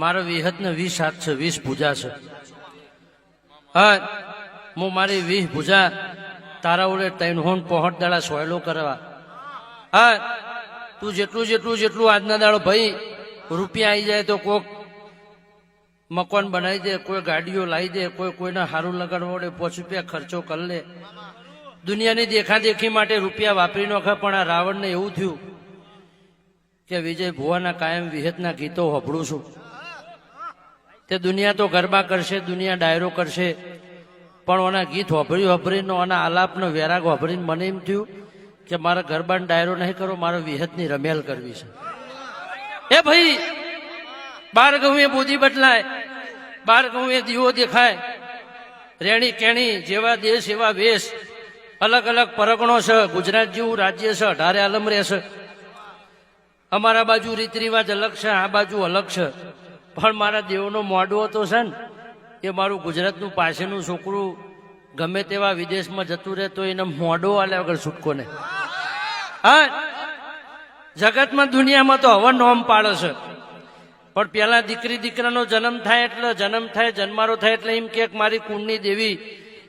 મારો વિહત ને વીસ હાથ છે, વીસ પૂજા છે. હા, હું મારી વીસ પૂજા તારા ઉડે ત્રણ હોન પહોંચ દાડા સોયલો કરવા. હા, તું જેટલું જેટલું જેટલું આજના દાડો ભાઈ રૂપિયા આવી જાય તો કોક મકાન બનાવી દે, કોઈ ગાડીઓ લાવી દે, કોઈ કોઈને સારું લગાડવા વડે પાંચ રૂપિયા ખર્ચો કરી લે. દુનિયાની દેખાદેખી માટે રૂપિયા વાપરી નાખે, પણ આ રાવણને એવું થયું કે વિજય ભુવાના કાયમ વિહતના ગીતો હોભળું છું. તે દુનિયા તો ગરબા કરશે, દુનિયા ડાયરો કરશે. પણ ઓના ગીત હોભળી વભરીનો ઓના આલાપનો વેરાગ વભરીને મને એમ થયું કે મારે ગરબાને ડાયરો નહીં કરો, મારે વિહતની રમેલ કરવી છે. એ ભાઈ, બાર ગૌએ બુદ્ધિ બદલાય, બાર ગૌએ દીવો દેખાય, રેણી કેણી જેવા દેશ એવા વેશ, અલગ અલગ પરગણો છે, ગુજરાત જેવું રાજ્ય છે, અઢારે આલમ રહેશે અમારા બાજુ રીત રિવાજ અલગ છે, આ બાજુ અલગ છે. પણ મારા દેવનો મોડો હતો છે ને, એ મારું ગુજરાતનું પાસેનું છોકરું ગમે તેવા વિદેશમાં જતું રહે તો એને મોડો આલ્યા વગર છૂટકો ને હા, જગતમાં દુનિયામાં તો હવે નોમ પાડે છે. પણ પેલા દીકરી દીકરાનો જન્મ થાય એટલે જન્મ થાય, જન્મારો થાય એટલે એમ કે મારી કુંડની દેવી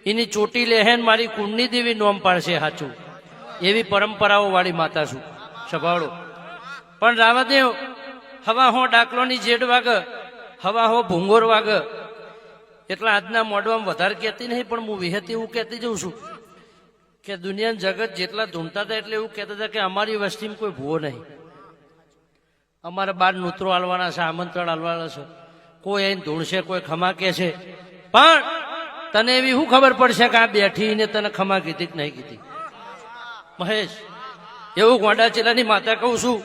એની ચોટી લેહેન મારી કુંડની દેવી નોમ પાડશે સાચું એવી પરંપરાઓ વાળી માતા છું, સભાળો. પણ રાવાદેવ હવા હો ડાકલોની જેડ વાગ હવા હો ભૂંગોર વાગ. એટલે આજના મોઢવામાં વધારે કહેતી નહીં, પણ હું વિહેતી એવું કહેતી જઉં છું કે દુનિયાનું જગત જેટલા ધૂમતા હતા એટલે એવું કહેતા હતા કે અમારી વસ્તીમાં કોઈ ભૂવો નહીં. અમારે બાર નૂત્રો હાલવાના છે, આમંત્રણ હાલવાના છે. કોઈ અહીં ધૂણશે, કોઈ ખમા કે છે. પણ તને એવી શું ખબર પડશે કે આ બેઠીને તને ખમા કીધી કે નહીં કીધી? મહેશ, એવું ગોંડાચેલાની માતા કહું છું,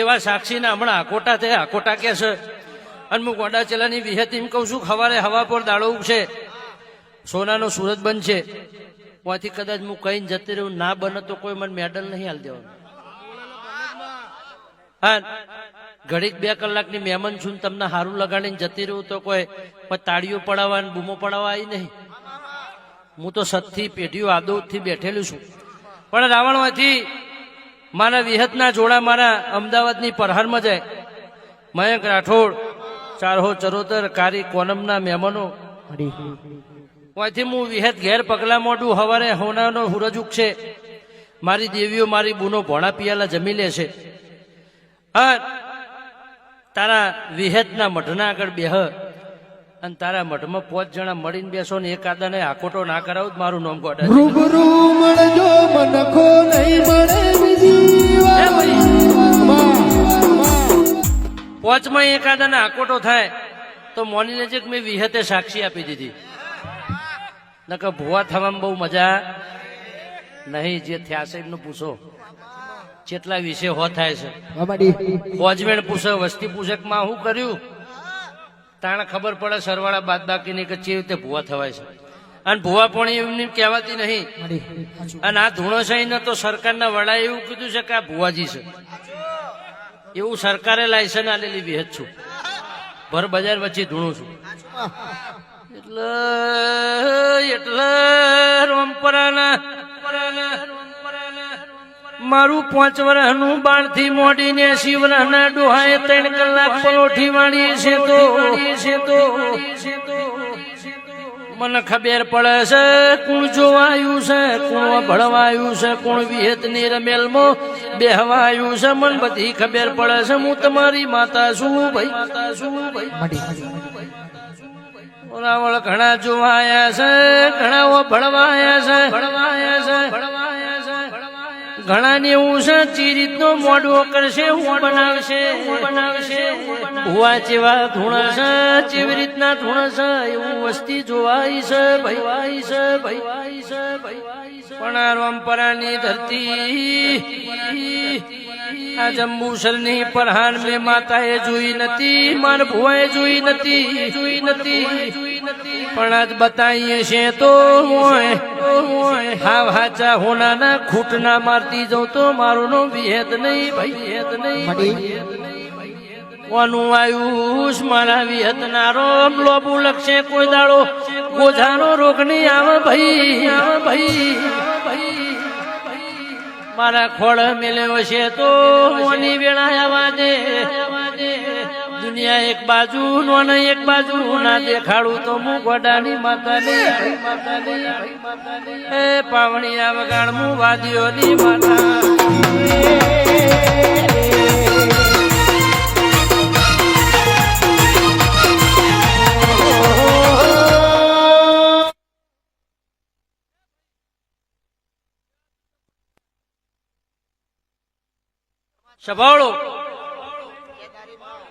એવા સાક્ષીના હમણાં આકોટા થયા આકોટા કે છે અને હું ગોંડાચેલાની વિહતી એમ કહું છું, ખવારે હવા પર દાડો ઉગશે. સોનાનો સુરત બનશે. ત્યાંથી કદાચ હું કહીને જતી રહું, ના બને તો કોઈ મને મેડલ નહીં હાલ દેવાનું. હા, ઘડીક બે કલાકની મહેમાન છું તમને હારું લગાડીને જતી રહું તો કોઈ તાળીઓ પડાવવા ને બૂમો પડાવવા આવી નહીં. હું તો સતથી પેઢીઓ આદોથી બેઠેલું છું. પણ રાવણમાંથી મારા વિહતના જોડા મારા અમદાવાદની પરહારમાં જાય. મયંક રાઠોડ ચારહો ચરોતર કારી કોનમના મહેમાનો. ત્યાંથી હું વિહત ઘેર પગલા મોઢું હવારે હોનાનો હુરજ છે મારી દેવીઓ મારી બુનો ભોણા પિયાલા જમી લે છે. હા તારા વિહેતના મઢના આગળ બેહ. અને તારા મઢમાં પાંચ જણા મળીને બેસો ને એક આદાને આકોટો ના કરાવું મારું નામ ગોડા રૂબરૂ મળજો મનખો નહીં મળે બીજી. પોચમાં એકાદાને આકોટો થાય તો મોની નજીક મેં વિહતે સાક્ષી આપી દીધી. નકર ભૂવા થવામાં બહુ મજા નહીં જે થયા છે એમનું પૂછો. જેટલા વિશે હો થાય છે. ફોજમેન પૂછે વસ્તી પૂછે માં શું કર્યું? તાણે ખબર પડે સરવાળા બાદ બાકીની કે કેવી રીતે ભૂવા થવાય છે. અને ભૂવા પણ એમની કહેવાતી નહીં. અને આ ધૂણોશાહીને તો સરકારના વડાએ એવું કીધું છે કે આ ભુવાજી છે. એવું સરકારે લાયસન્સ આલેલી વિહત છું. ભર બજાર વચ્ચે ધૂણું છું. એટલે એટલે રોમપરાના મારું પાંચ વર્ષનું બાળથી મોડીને શિવરાના ડોહાએ ત્રણ કલાક પલોઠી વાળી છે તો છે તો. મને ખબર પડે છે કોણ જોવાયું છે કોણ ભળવાયું છે કોણ વિહેતની રમેલમાં બેહવાયું છે. મને બધી ખબર પડે છે હું તમારી માતા શું ભાઈ. માતા શું ભાઈ. ઘણા જોવાયા છે ઘણા ભળવાયા છે ભળવાયા છે ભળવાયા છે. ઘણા ને એવું છે ચીરીતનો મોઢો કરશે, હું બનાવશે. બનાવશે ભુવા જેવા ધૂણા છે, જેવી રીતના ધૂણા છે, એવું વસ્તી જોવાય છે, ભાઈ. વાય છે ભાઈ છે પણ આ રોમપરાની ધરતી આ જંબુસરની પરહાન મેં માતાએ જોઈ નથી, માર ભુવાએ જોઈ નથી જોઈ નથી. પણ આજ બતાવીએ છે તો હાવ હાચા ખૂટ ના મારતી જાઉં તો મારું નો વિહેત નહીં ભાઈ હેત નહીં. કોનું આયુષ મારા વિહત ના રોમ લોબુ લક્ષે કોઈ દાડો. ગોઝાનો રોગ નહીં આવે ભાઈ આવે ભાઈ મારા ખોળ મેલ્યો છે તો મોની વેળા એક બાજુ નો ને એક બાજુ ના દેખાડું તો હું ગોડાની માતાની. એ પાવણી વગાડ હું વાદીઓની માતા. સભાળો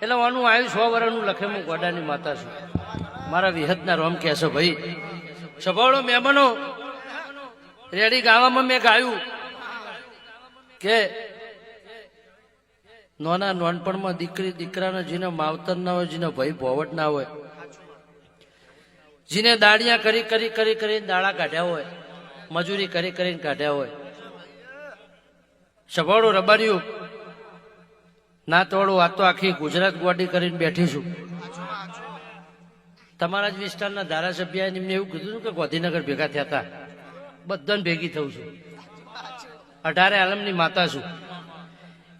એટલે આનું આવ્યું સો વર્ષનું લખે, હું ગોડાની માતા છું. મારા વિહતના રોમ કહે છે, ભાઈ, સભાળો મહેમાનો. રેડી ગાવામાં મેં ગાયું કે નોના નોનપણમાં દીકરી, દીકરાના જેને માવતર ના હોય, જેને ભાઈ ભોવટ ના હોય. જેને દાડિયા કરી કરી કરી કરીને દાડા કાઢ્યા હોય, મજૂરી કરી, કરીને કાઢ્યા હોય. સભાળો રબાર્યું ના તોડું, આ તો આખી ગુજરાત ગોડી કરીને બેઠી છું. તમારા જ વિસ્તારના ધારાસભ્ય એમને એવું કીધું કે ગાંધીનગર ભેગા થયા હતા. બધાને ભેગી થઉં છું. અઢારે આલમની માતા છું.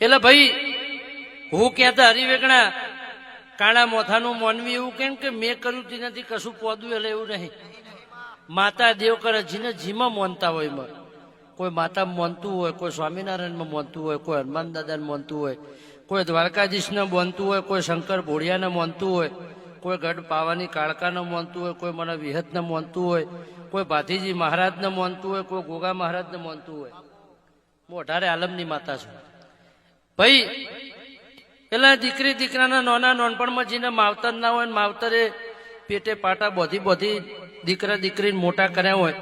એટલે ભાઈ, હું કહેતા હરિવેગણા કાણા મોથાનું મોનવી એવું કેમ કે મેં કર્યું તેનાથી કશું પોદું એટલે એવું નહીં. માતા દેવ કરે, જીને જીમાં મોનતા હોય એમાં. કોઈ માતા મોનતું હોય, કોઈ સ્વામિનારાયણમાં મોનતું હોય, કોઈ હનુમાન દાદાને મોનતું હોય, કોઈ દ્વારકાધીશને મોનતું હોય, કોઈ શંકર ભોળિયાને મોનતું હોય, કોઈ ગઢ પાવાની કાળકાને મોનતું હોય, કોઈ મને વિહતને મોનતું હોય, કોઈ ભાતીજી મહારાજને મોનતું હોય, કોઈ ગોગા મહારાજને મોનતું હોય. હું અઢારે આલમની માતા છું. ભાઈ, પેલા દીકરી દીકરાના નોના નોનપણમાં જીને માવતર ના હોય માવતરે પેટે પાટા બોધી બોધી દીકરા દીકરીને મોટા કર્યા હોય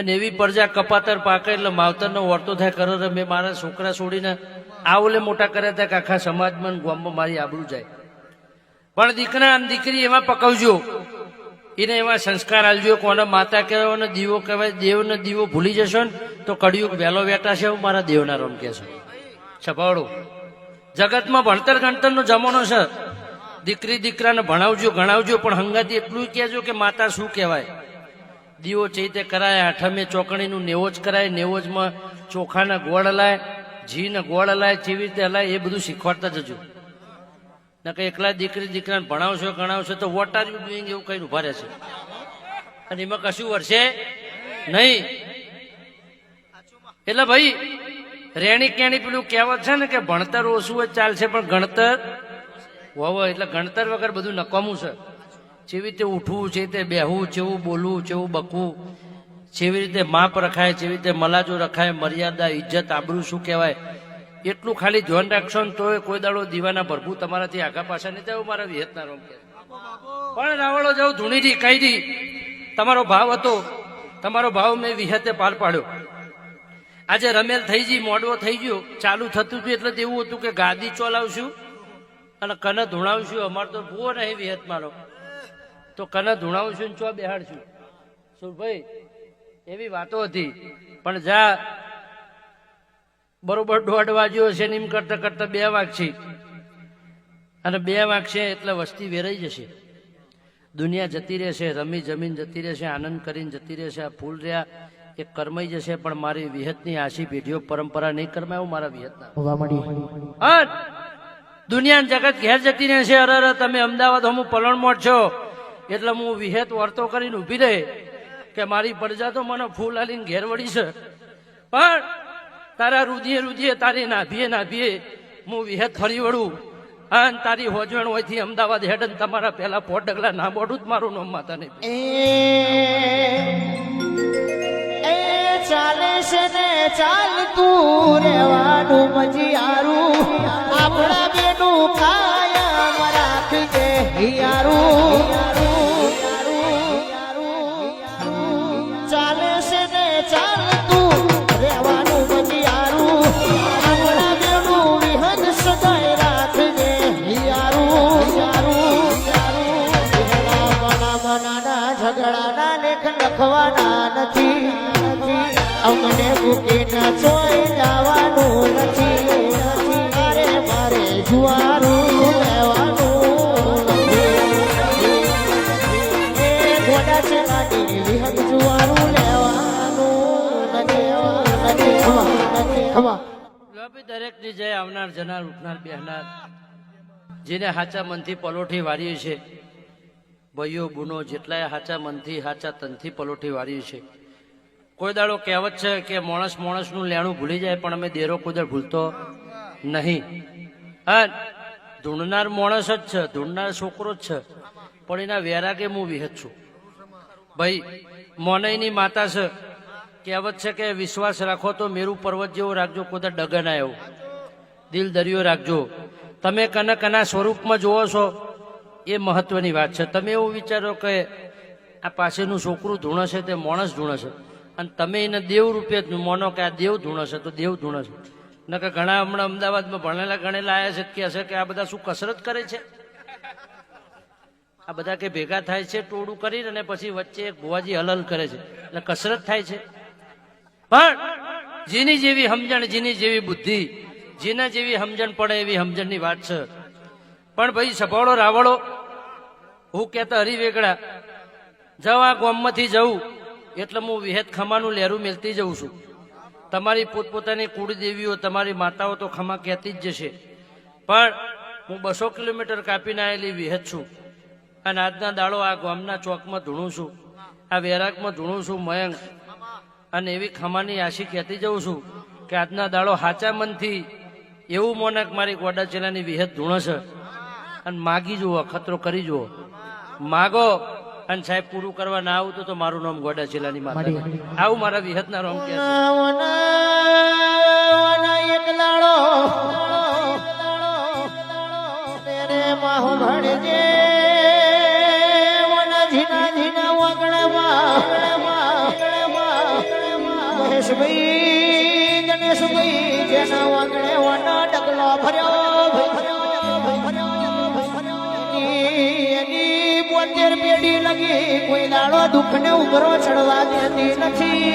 અને એવી પ્રજા કપાતર પાકે એટલે માવતરનો વર્તો થાય, કરો રે મેં મારા છોકરા છોડીને આ ઓલે મોટા કર્યા હતા કે આખા સમાજમાં ગામમાં મારી આબરૂ જાય. પણ દીકરા અને દીકરી એમાં પકવજો. એને એવા સંસ્કાર આલજો કોને માતા કહેવાય અને દીવો કહેવાય, દેવને દીવો ભૂલી જશો ને તો કડિયુગ વહેલો વેટાશે એવું મારા દેવના રમ કહેશો છપાવડો. જગતમાં ભણતર ગણતરનો જમાનો છે. દીકરી દીકરાને ભણાવજો, ગણાવજો, પણ હંગાથી એટલું કહેજો કે માતા શું કહેવાય? દીવો ચૈતે કરાય આઠમે ચોકણીનું નેવોજ કરાય, નેવોજમાં ચોખાના ગોળ અલાય ઘીના ગોળ અલાય કેવી રીતે હલાય, એ બધું શીખવાડતા જજો. ને કે એકલા દીકરી દીકરાને ભણાવશો, ગણાવશો તો વોટ આર યુ ડુઈંગ એવું કઈ ઊભા રહેશે. અને એમાં કશું વર્ષે નહીં. એટલે ભાઈ, રેણી કેણી પેલું કહેવત છે ને કે ભણતર ઓછું હોય ચાલશે, પણ ગણતર હોવો એટલે ગણતર વગર બધું નકામું છે. જેવી રીતે ઉઠવું છે તે બેહવું, જેવું બોલવું, જેવું બકવું, જેવી રીતે માપ રખાય, જેવી રીતે મલાજો રખાય, મર્યાદા, ઇજ્જત, આબરૂ શું કહેવાય, એટલું ખાલી ધ્યાન રાખશો ને તોય કોઈ દાડો દીવાના ભરપૂર તમારાથી આગા પાછા નહીં થાય મારા વિયતના રોમ પણ રાવળો જવું ધૂણીથી દી તમારો ભાવ હતો, તમારો ભાવ મેં વિહતે પાર પાડ્યો. આજે રમેલ થઈ ગઈ, મોડવો થઈ ગયો, ચાલુ થતું હતું એટલે એવું હતું કે ગાદી ચોલાવશું અને કને ધૂણાવશું, અમારે તો ભૂવો નહીં વિહત મારો તો કને ધૂણાવું છું ચો બેહાડશું. શું ભાઈ એવી વાતો હતી. પણ જા બરોબર દોઢ વાગ્યો છે ને એમ કરતા કરતા બે વાગશે અને બે વાગશે એટલે વસ્તી વેરાઈ જશે. દુનિયા જતી રહેશે રમી જમીન જતી રહેશે આનંદ કરીને જતી રહેશે આ ફૂલ રહ્યા એ કરમાઈ જશે પણ મારી વિહતની આશી પેઢીઓ પરંપરા નહીં કરમાય મારા વિહતના. હા દુનિયા જગત ઘેર જતી રહેશે અરે તમે અમદાવાદ હું પલણમોટ છો. એટલે હું વિહેત વર્તો કરીને ઊભી રહે કે મારી પડજા તો મને ફૂલ આલીને ઘેર વળી છે. પણ તારા રુધિએ રુધિએ તારી નાભીએ નાભીએ હું વિહેત ફરી વળું. અને તારી હોજવણ હોયથી અમદાવાદ હેડન તમારા પહેલા પોટ ડગલા ના બોડું જ મારું નામ માતા નહીં ચાલે છે ને ચાલતું રહેવાનું મજિયારું આપણા બેનું કાયમ રાખજે હિયારું. ખમા નથી ખમા દરેકની જય આવનાર, જનાર, ઉઠનાર, બેહનાર. જેને હાચા મનથી પલોઠી વાળીએ છે, ભાઈઓ, બુનો, જેટલાય હાચા મનથી, હાચા તનથી પલોઠી વાળીએ છે. કોઈ દાડો કહેવત છે કે માણસ માણસનું લેણું ભૂલી જાય, પણ અમે દેરો કુદર ભૂલતો નહીં. હા, ધૂણનાર માણસ જ છે, ધૂણનાર છોકરો જ છે, પણ એના વેરાગે હું વિહત છું. ભાઈ મોનઈની માતા છે કહેવત છે કે વિશ્વાસ રાખો તો મેરુ પર્વત જેવો રાખજો કોદા ડગન આવ્યો દિલ દરિયો રાખજો. તમે કના કના સ્વરૂપમાં જોવો છો, એ મહત્વની વાત છે. તમે એવું વિચારો કે આ પાસેનું છોકરું ધૂણે છે તે માણસ ધૂણે છે અને તમે એને દેવ રૂપે માનો કે આ દેવ ધૂણ છે તો દેવ ધૂણ છે ન કે ઘણા હમણાં અમદાવાદમાં ભણેલા ગણેલા આવ્યા છે, કે છે કે આ બધા શું કસરત કરે છે? આ બધા કે ભેગા થાય છે, ટોળું કરીને પછી વચ્ચે એક ભુવાજી હલલ કરે છે. એટલે કસરત થાય છે. પણ જેની જેવી સમજણ, જેની જેવી બુદ્ધિ, જેના જેવી સમજણ પડે એવી સમજણની વાત છે. પણ ભાઈ સભાળો, રાવળો, હું કહેતા હરિવેગડા આ ગામમાંથી જવું એટલે હું વિહેત ખમાનું લહેરું મેલતી જઉં છું. તમારી પોતપોતાની કુળદેવીઓ, તમારી માતાઓ તો ખમા કહેતી જ જશે. પણ હું બસો કિલોમીટર કાપીને આવેલી વિહેત છું અને આજના દાડો આ ગામના ચોકમાં ધૂણું છું. આ વેરાકમાં ધૂણું છું, મયંક. અને એવી ખમાની આશી કહેતી જઉં છું કે આજના દાડો હાચા મનથી એવું મોનક મારી ગોડા ચેલાની વિહેત ધૂણો છે. અને માગી જુઓ ખતરો કરી જુઓ. માગો અને સાહેબ પૂરું કરવા ના આવતું તો મારું નામ ગોડા ચેલાની માતા આવું મારા વિહતના રોમ કે છે. વાગણમાં મહેશભાઈ ગણેશભાઈ, જેના વાગણે વના ડગલો ભર્યો એની પેઢી લગી કોઈ દાડો દુઃખ ને ઉભરો ચડવા દેતી નથી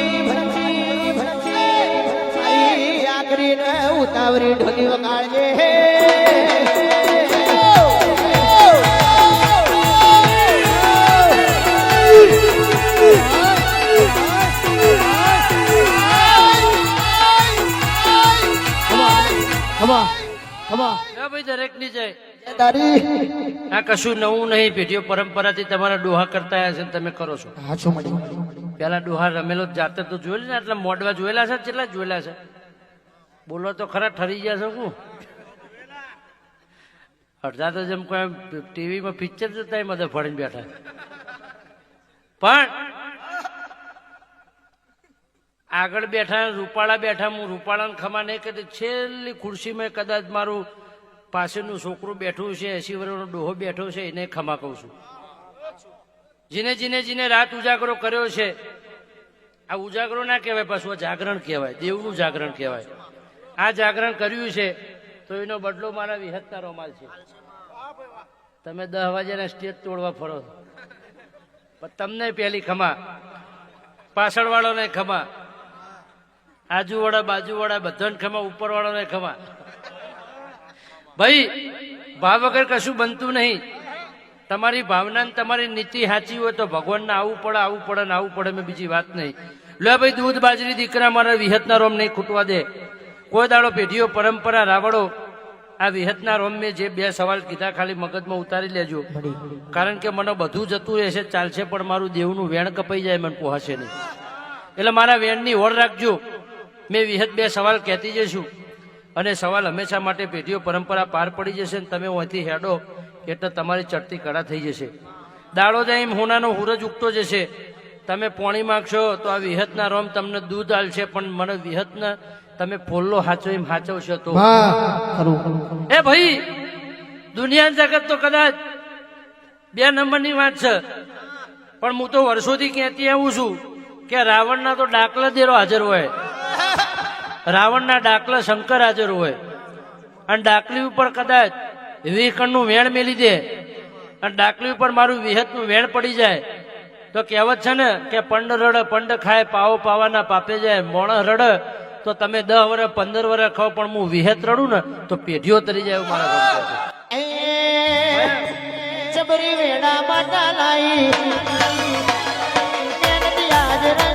આકરી ને ઉતાવરી ઢોલી વગાડજે. ભાઈ દરેકની જય આ કશું નવું નહીં પેઢીઓ પરંપરાથી તમારા ડોહા કરતા ને તમે કરો છો. પેલા ડોહા રમેલો જાતે તો જોયેલું ને એટલે મોડવા જોયેલા છે કેટલા જોયેલા છે? બોલો તો ખરા ઠરી ગયા છો હું અડધા તો જેમ કોઈ ટીવીમાં પિક્ચર જોતા મધે ફળીને બેઠા. પણ આગળ બેઠા, રૂપાળા બેઠા, હું રૂપાળાને ખમા નહીં કહેતી છેલ્લી ખુરશીમાં કદાચ મારું પાસેનું છોકરું બેઠું છે, એસી વર્ષનો ડોહો બેઠો છે, એને ખમા કહું છું. જીને જીને જીને રાત ઉજાગરો કર્યો છે. આ ઉજાગરો ના કહેવાય, પાછું જાગરણ કહેવાય, દેવનું જાગરણ કહેવાય. આ જાગરણ કર્યું છે, તો એનો બદલો મારા વિહતના રોમાલ છે. તમે દસ વાગ્યાના સ્ટેજ તોડવા ફરો તમને પહેલી ખમા, પાછળવાળોને ખમા. આજુવાળા બાજુવાળા બધાને ખમા, ઉપરવાળાને ખમા. ભાઈ, ભાવ વગર કશું બનતું નહીં. તમારી ભાવના તમારી નીતિ સાચી હોય તો ભગવાનને આવવું પડે આવવું પડે ને આવવું પડે, મેં બીજી વાત નહીં. લે ભાઈ દૂધ બાજરી દીકરા મારા વિહતના રોમ નહીં ખૂટવા દે. કોઈ દાડો પેઢીઓ પરંપરા રાવડો આ વિહતના રોમ મેં જે બે સવાલ કીધા ખાલી મગજમાં ઉતારી લેજો. કારણ કે મને બધું જતું રહેશે, ચાલશે, પણ મારું દેવનું વેણ કપાઈ જાય, મને પહોંચે નહીં. એટલે મારા વેણની હોડ રાખજો. મેં વિહત બે સવાલ કહેતી જઈશું. અને સવાલ હંમેશા માટે પેઢીઓ પરંપરા પાર પડી જશે ને તમે અહીંથી હેડો એટલે તમારી ચડતી કળા થઈ જશે. દાડો જાય એમ હોનાનો હુરજ ઉગતો જશે. તમે પોણી માગશો તો આ વિહતના રોમ તમને દૂધ આલશે પણ મને વિહતના તમે ફોલ્લો હાચો એમ હાચવશો તો. એ ભાઈ દુનિયા જગત તો કદાચ બે નંબરની વાત છે. પણ હું તો વર્ષોથી કહેતી આવું છું કે રાવણના તો ડાકલા દેરો હાજર હોય. રાવણના ડાકલા શંકર હાજર હોય. અને ડાકલી ઉપર કદાચ વિહકણનું વેણ મેલી દે. અને ડાકલી ઉપર મારું વિહતનું વેણ પડી જાય. તો કહેવત છે ને કે પંડ રડ, પંડ ખાય, પાવો પાવાના પાપે જાય, મોણ રડ. તો તમે દસ વર્ષ પંદર વર્ષ ખાવ, પણ હું વિહત રડું ને, તો પેઢીઓ તરી જાય મારા જબરી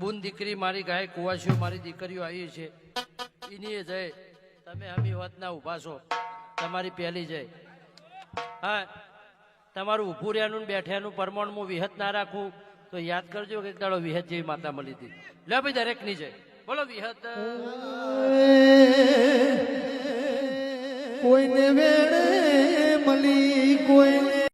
બુન દીકરી મારી ગાય કુવાસીઓ મારી દીકરીઓ આવી છે. એની જય. તમે અમી હોતના ઊભા છો. તમારી પહેલી જય. હા, તમારું ઊભું રહ્યાનું બેઠ્યાનું પરમાણ હું વિહત ના રાખું, તો યાદ કરજો કે દાડો વિહત જેવી માતા મળી હતી. લે ભાઈ, દરેકની જય. બોલો વિહત. કોઈને વેળે મળી, કોઈને